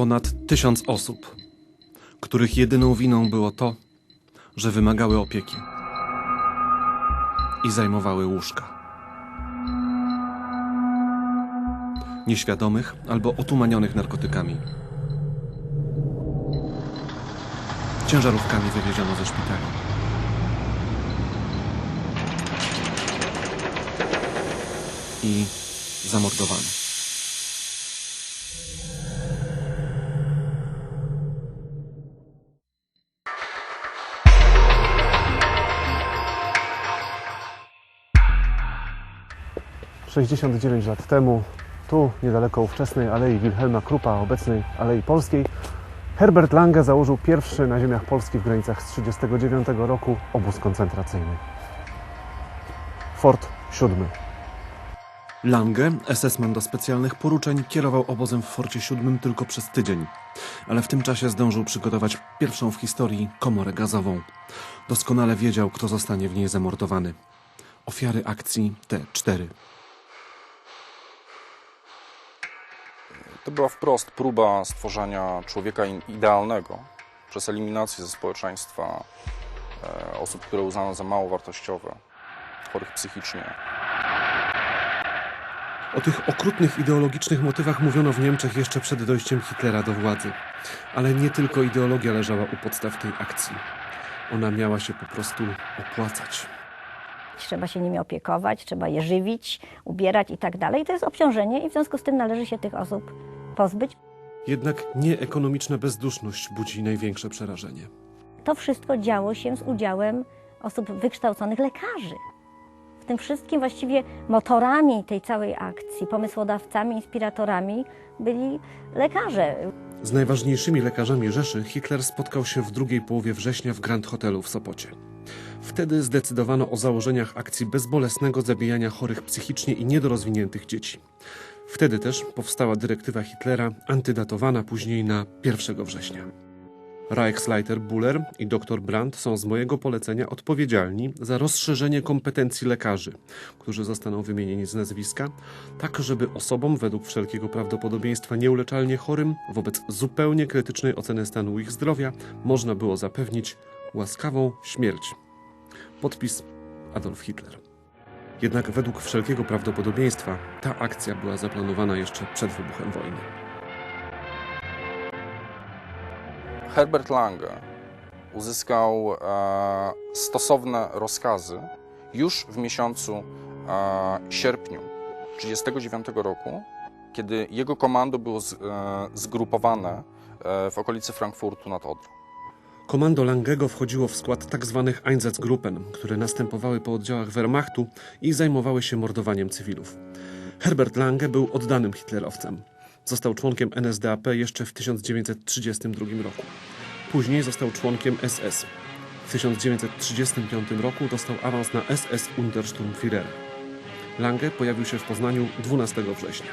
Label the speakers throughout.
Speaker 1: Ponad tysiąc osób, których jedyną winą było to, że wymagały opieki i zajmowały łóżka. Nieświadomych albo otumanionych narkotykami. Ciężarówkami wywieziono ze szpitali. I zamordowano.
Speaker 2: 69 lat temu, tu niedaleko ówczesnej Alei Wilhelma Krupa, obecnej Alei Polskiej, Herbert Lange założył pierwszy na ziemiach polskich w granicach z 1939 roku obóz koncentracyjny. Fort VII.
Speaker 1: Lange, SS-man do specjalnych poruczeń, kierował obozem w Forcie VII tylko przez tydzień, ale w tym czasie zdążył przygotować pierwszą w historii komorę gazową. Doskonale wiedział, kto zostanie w niej zamordowany. Ofiary akcji T4.
Speaker 3: To była wprost próba stworzenia człowieka idealnego przez eliminację ze społeczeństwa e, osób, które uznano za mało wartościowe, chorych psychicznie.
Speaker 1: O tych okrutnych ideologicznych motywach mówiono w Niemczech jeszcze przed dojściem Hitlera do władzy. Ale nie tylko ideologia leżała u podstaw tej akcji. Ona miała się po prostu opłacać.
Speaker 4: Trzeba się nimi opiekować, trzeba je żywić, ubierać i tak dalej. To jest obciążenie i w związku z tym należy się tych osób pozbyć.
Speaker 1: Jednak nieekonomiczna bezduszność budzi największe przerażenie.
Speaker 4: To wszystko działo się z udziałem osób wykształconych lekarzy. W tym wszystkim właściwie motorami tej całej akcji, pomysłodawcami, inspiratorami byli lekarze.
Speaker 1: Z najważniejszymi lekarzami Rzeszy Hitler spotkał się w drugiej połowie września w Grand Hotelu w Sopocie. Wtedy zdecydowano o założeniach akcji bezbolesnego zabijania chorych psychicznie i niedorozwiniętych dzieci. Wtedy też powstała dyrektywa Hitlera, antydatowana później na 1 września. Reichsleiter Buller i dr Brandt są z mojego polecenia odpowiedzialni za rozszerzenie kompetencji lekarzy, którzy zostaną wymienieni z nazwiska, tak żeby osobom według wszelkiego prawdopodobieństwa nieuleczalnie chorym, wobec zupełnie krytycznej oceny stanu ich zdrowia, można było zapewnić łaskawą śmierć. Podpis Adolf Hitler. Jednak według wszelkiego prawdopodobieństwa ta akcja była zaplanowana jeszcze przed wybuchem wojny.
Speaker 3: Herbert Lange uzyskał e, stosowne rozkazy już w miesiącu e, sierpniu 1939 roku, kiedy jego komando było z, e, zgrupowane e, w okolicy Frankfurtu nad Odrą.
Speaker 1: Komando Langego wchodziło w skład tzw. Einsatzgruppen, które następowały po oddziałach Wehrmachtu i zajmowały się mordowaniem cywilów. Herbert Lange był oddanym hitlerowcem. Został członkiem NSDAP jeszcze w 1932 roku. Później został członkiem SS. W 1935 roku dostał awans na SS Untersturmführera. Lange pojawił się w Poznaniu 12 września.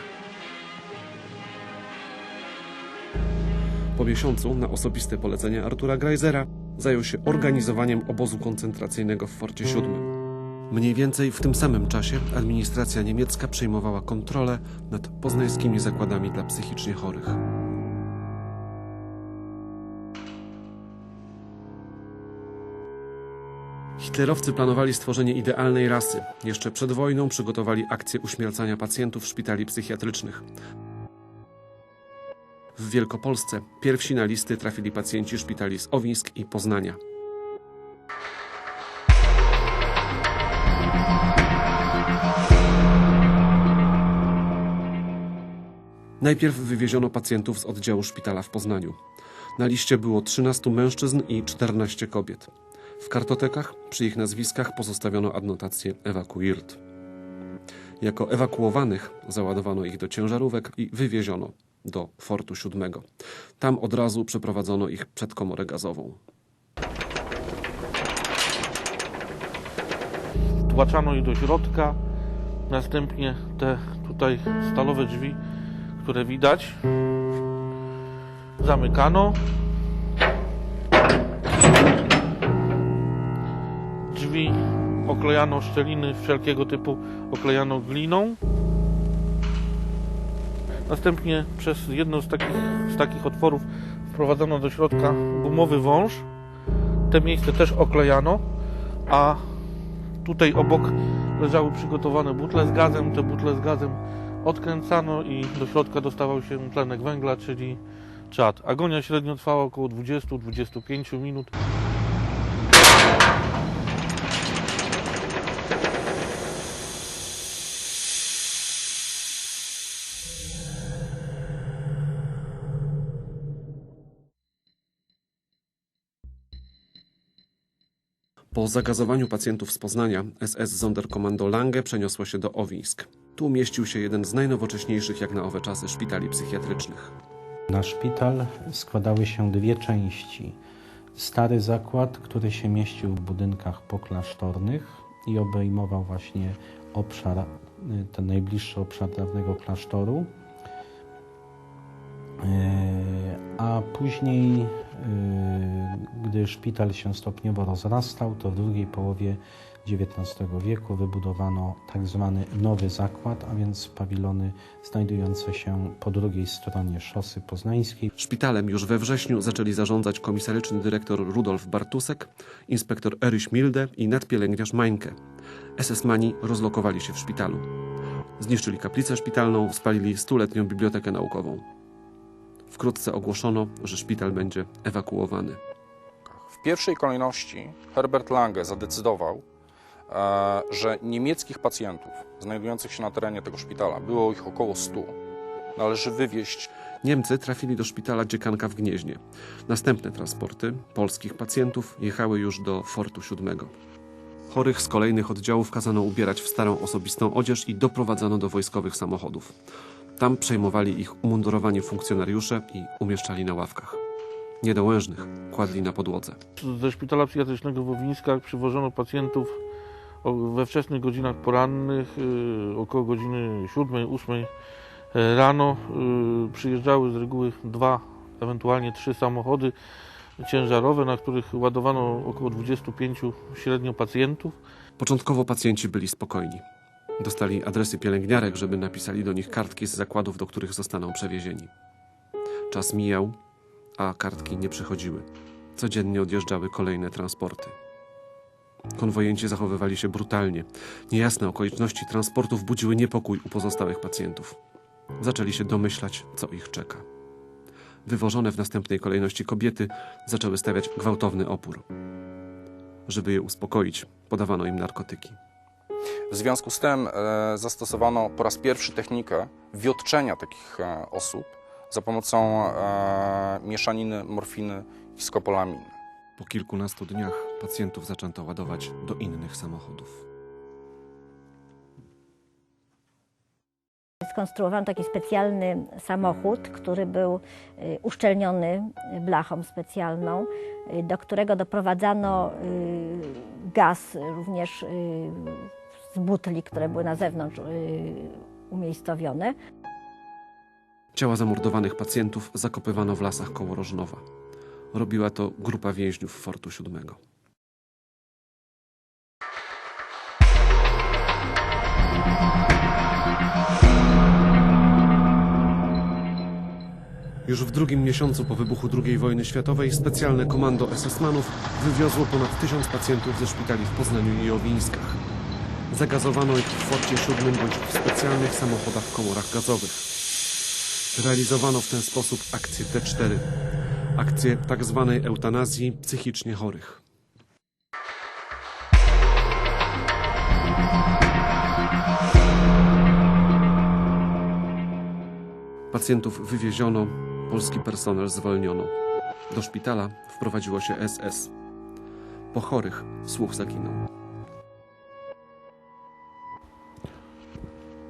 Speaker 1: Po miesiącu, na osobiste polecenie Artura Greisera, zajął się organizowaniem obozu koncentracyjnego w Forcie VII. Mniej więcej w tym samym czasie administracja niemiecka przejmowała kontrolę nad poznańskimi zakładami dla psychicznie chorych. Hitlerowcy planowali stworzenie idealnej rasy. Jeszcze przed wojną przygotowali akcję uśmiercania pacjentów szpitali psychiatrycznych. W Wielkopolsce pierwsi na listy trafili pacjenci szpitali z Owińsk i Poznania. Najpierw wywieziono pacjentów z oddziału szpitala w Poznaniu. Na liście było 13 mężczyzn i 14 kobiet. W kartotekach przy ich nazwiskach pozostawiono adnotację ewakuiert. Jako ewakuowanych załadowano ich do ciężarówek i wywieziono do Fortu VII. Tam od razu przeprowadzono ich przed komorę gazową.
Speaker 5: Wtłaczano ich do środka, następnie te tutaj stalowe drzwi, które widać, zamykano. Drzwi oklejano, szczeliny wszelkiego typu oklejano gliną. Następnie przez jedno z takich, z takich otworów wprowadzono do środka gumowy wąż. Te miejsce też oklejano, a tutaj obok leżały przygotowane butle z gazem. Te butle z gazem odkręcano i do środka dostawał się tlenek węgla, czyli czad. Agonia średnio trwała około 20-25 minut.
Speaker 1: Po zagazowaniu pacjentów z Poznania SS Sonderkommando Lange przeniosło się do Owińsk. Tu mieścił się jeden z najnowocześniejszych jak na owe czasy szpitali psychiatrycznych.
Speaker 6: Na szpital składały się dwie części. Stary zakład, który się mieścił w budynkach poklasztornych i obejmował właśnie obszar, y, ten najbliższy obszar dawnego klasztoru. Y, A później, y, gdy szpital się stopniowo rozrastał, to w drugiej połowie XIX wieku wybudowano tak zwany nowy zakład, a więc pawilony znajdujące się po drugiej stronie szosy poznańskiej.
Speaker 1: Szpitalem już we wrześniu zaczęli zarządzać komisaryczny dyrektor Rudolf Bartusek, inspektor Erich Milde i nadpielęgniarz Mańke. SS-mani rozlokowali się w szpitalu. Zniszczyli kaplicę szpitalną, spalili stuletnią bibliotekę naukową. Wkrótce ogłoszono, że szpital będzie ewakuowany.
Speaker 3: W pierwszej kolejności Herbert Lange zadecydował, e, że niemieckich pacjentów znajdujących się na terenie tego szpitala, było ich około 100, należy wywieźć
Speaker 1: Niemcy trafili do szpitala Dziekanka w Gnieźnie. Następne transporty polskich pacjentów jechały już do Fortu VII. Chorych z kolejnych oddziałów kazano ubierać w starą osobistą odzież i doprowadzano do wojskowych samochodów. Tam przejmowali ich umundurowani funkcjonariusze i umieszczali na ławkach. Niedołężnych kładli na podłodze.
Speaker 5: Ze szpitala psychiatrycznego w Owińskach przywożono pacjentów we wczesnych godzinach porannych, y, około godziny 7-8 rano. y, Przyjeżdżały z reguły dwa, ewentualnie trzy samochody ciężarowe, na których ładowano około 25 średnio pacjentów.
Speaker 1: Początkowo pacjenci byli spokojni. Dostali adresy pielęgniarek, żeby napisali do nich kartki z zakładów, do których zostaną przewiezieni. Czas mijał, a kartki nie przychodziły. Codziennie odjeżdżały kolejne transporty. Konwojenci zachowywali się brutalnie. Niejasne okoliczności transportów budziły niepokój u pozostałych pacjentów. Zaczęli się domyślać, co ich czeka. Wywożone w następnej kolejności kobiety zaczęły stawiać gwałtowny opór. Żeby je uspokoić, podawano im narkotyki.
Speaker 3: W związku z tym e, zastosowano po raz pierwszy technikę wiotczenia takich e, osób za pomocą e, mieszaniny morfiny i skopolaminy.
Speaker 1: Po kilkunastu dniach pacjentów zaczęto ładować do innych samochodów.
Speaker 4: Skonstruowano taki specjalny samochód, który był uszczelniony blachą specjalną, do którego doprowadzano gaz również butli, które były na zewnątrz y, umiejscowione.
Speaker 1: Ciała zamordowanych pacjentów zakopywano w lasach koło Rożnowa. Robiła to grupa więźniów Fortu VII. Już w drugim miesiącu po wybuchu II wojny światowej specjalne komando SS-manów wywiozło ponad tysiąc pacjentów ze szpitali w Poznaniu i Owińskach. Zagazowano ich w Forcie VII bądź w specjalnych samochodach w komorach gazowych. Realizowano w ten sposób akcję T4, akcję tak zwanej eutanazji psychicznie chorych. Pacjentów wywieziono, polski personel zwolniono. Do szpitala wprowadziło się SS. Po chorych słuch zaginął.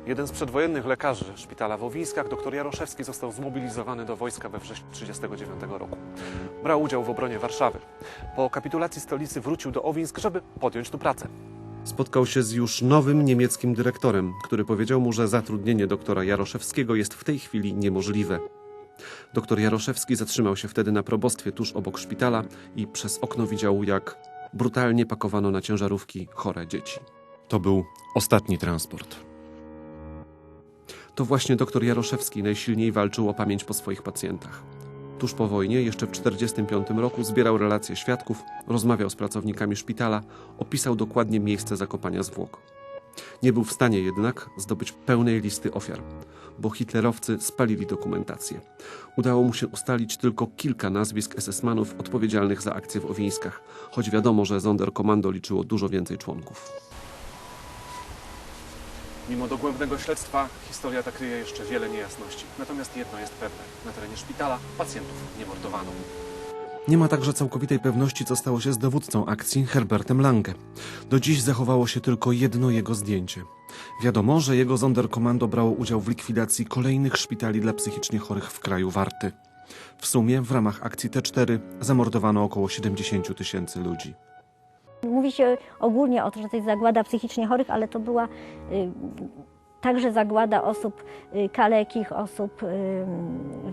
Speaker 1: Jeden z przedwojennych lekarzy szpitala w Owińskach, dr Jaroszewski, został zmobilizowany do wojska we wrześniu 1939 roku. Brał udział w obronie Warszawy. Po kapitulacji stolicy wrócił do Owińsk, żeby podjąć tu pracę. Spotkał się z już nowym niemieckim dyrektorem, który powiedział mu, że zatrudnienie doktora Jaroszewskiego jest w tej chwili niemożliwe. Doktor Jaroszewski zatrzymał się wtedy na probostwie tuż obok szpitala i przez okno widział, jak brutalnie pakowano na ciężarówki chore dzieci. To był ostatni transport. To właśnie dr Jaroszewski najsilniej walczył o pamięć po swoich pacjentach. Tuż po wojnie, jeszcze w 1945 roku, zbierał relacje świadków, rozmawiał z pracownikami szpitala, opisał dokładnie miejsce zakopania zwłok. Nie był w stanie jednak zdobyć pełnej listy ofiar, bo hitlerowcy spalili dokumentację. Udało mu się ustalić tylko kilka nazwisk SS-manów odpowiedzialnych za akcje w Owińskach, choć wiadomo, że Sonderkommando liczyło dużo więcej członków.
Speaker 2: Mimo dogłębnego śledztwa historia ta kryje jeszcze wiele niejasności. Natomiast jedno jest pewne. Na terenie szpitala pacjentów nie mordowano.
Speaker 1: Nie ma także całkowitej pewności, co stało się z dowódcą akcji Herbertem Lange. Do dziś zachowało się tylko jedno jego zdjęcie. Wiadomo, że jego Sonderkommando brało udział w likwidacji kolejnych szpitali dla psychicznie chorych w kraju Warty. W sumie w ramach akcji T4 zamordowano około 70 tysięcy ludzi.
Speaker 4: Mówi się ogólnie o to, że to jest zagłada psychicznie chorych, ale to była y, także zagłada osób y, kalekich, osób, y,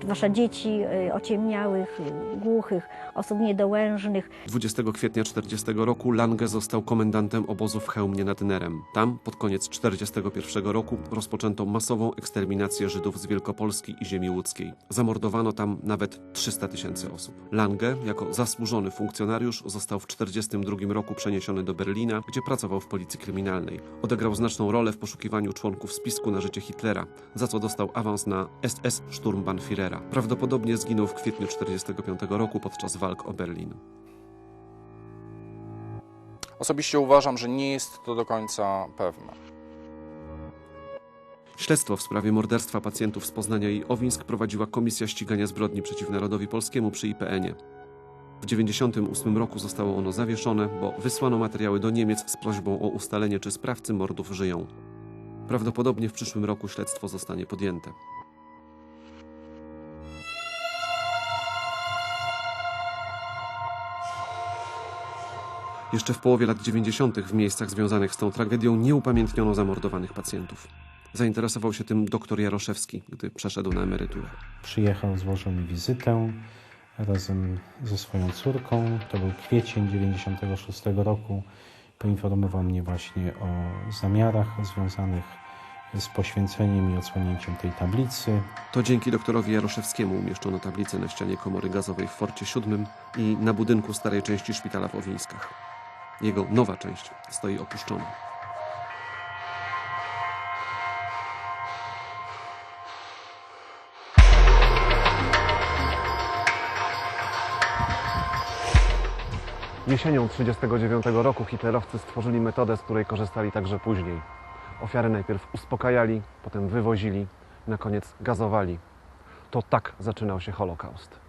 Speaker 4: zwłaszcza dzieci y, ociemniałych, y, głuchych, osób niedołężnych.
Speaker 1: 20 kwietnia 40 roku Lange został komendantem obozu w Chełmie nad Nerem. Tam pod koniec 41 roku rozpoczęto masową eksterminację Żydów z Wielkopolski i ziemi łódzkiej. Zamordowano tam nawet 300 tysięcy osób. Lange, jako zasłużony funkcjonariusz, został w 42 roku przeniesiony do Berlina, gdzie pracował w policji kryminalnej. Odegrał znaczną rolę w poszukiwaniu członków spisku na życie Hitlera, za co dostał awans na SS Sturmbannführera. Prawdopodobnie zginął w kwietniu 45 roku podczas walk o Berlin.
Speaker 3: Osobiście uważam, że nie jest to do końca pewne.
Speaker 1: Śledztwo w sprawie morderstwa pacjentów z Poznania i Owińsk prowadziła Komisja Ścigania Zbrodni przeciw Narodowi Polskiemu przy IPN-ie. W 1998 roku zostało ono zawieszone, bo wysłano materiały do Niemiec z prośbą o ustalenie, czy sprawcy mordów żyją. Prawdopodobnie w przyszłym roku śledztwo zostanie podjęte. Jeszcze w połowie lat 90. w miejscach związanych z tą tragedią nie upamiętniono zamordowanych pacjentów. Zainteresował się tym dr Jaroszewski, gdy przeszedł na emeryturę.
Speaker 6: Przyjechał, złożył mi wizytę razem ze swoją córką. To był kwiecień 96 roku. Poinformował mnie właśnie o zamiarach związanych z poświęceniem i odsłonięciem tej tablicy.
Speaker 1: To dzięki doktorowi Jaroszewskiemu umieszczono tablicę na ścianie komory gazowej w Forcie VII i na budynku starej części szpitala w Owińskach. Jego nowa część stoi opuszczona.
Speaker 2: Jesienią 1939 roku hitlerowcy stworzyli metodę, z której korzystali także później. Ofiary najpierw uspokajali, potem wywozili, na koniec gazowali. To tak zaczynał się Holokaust.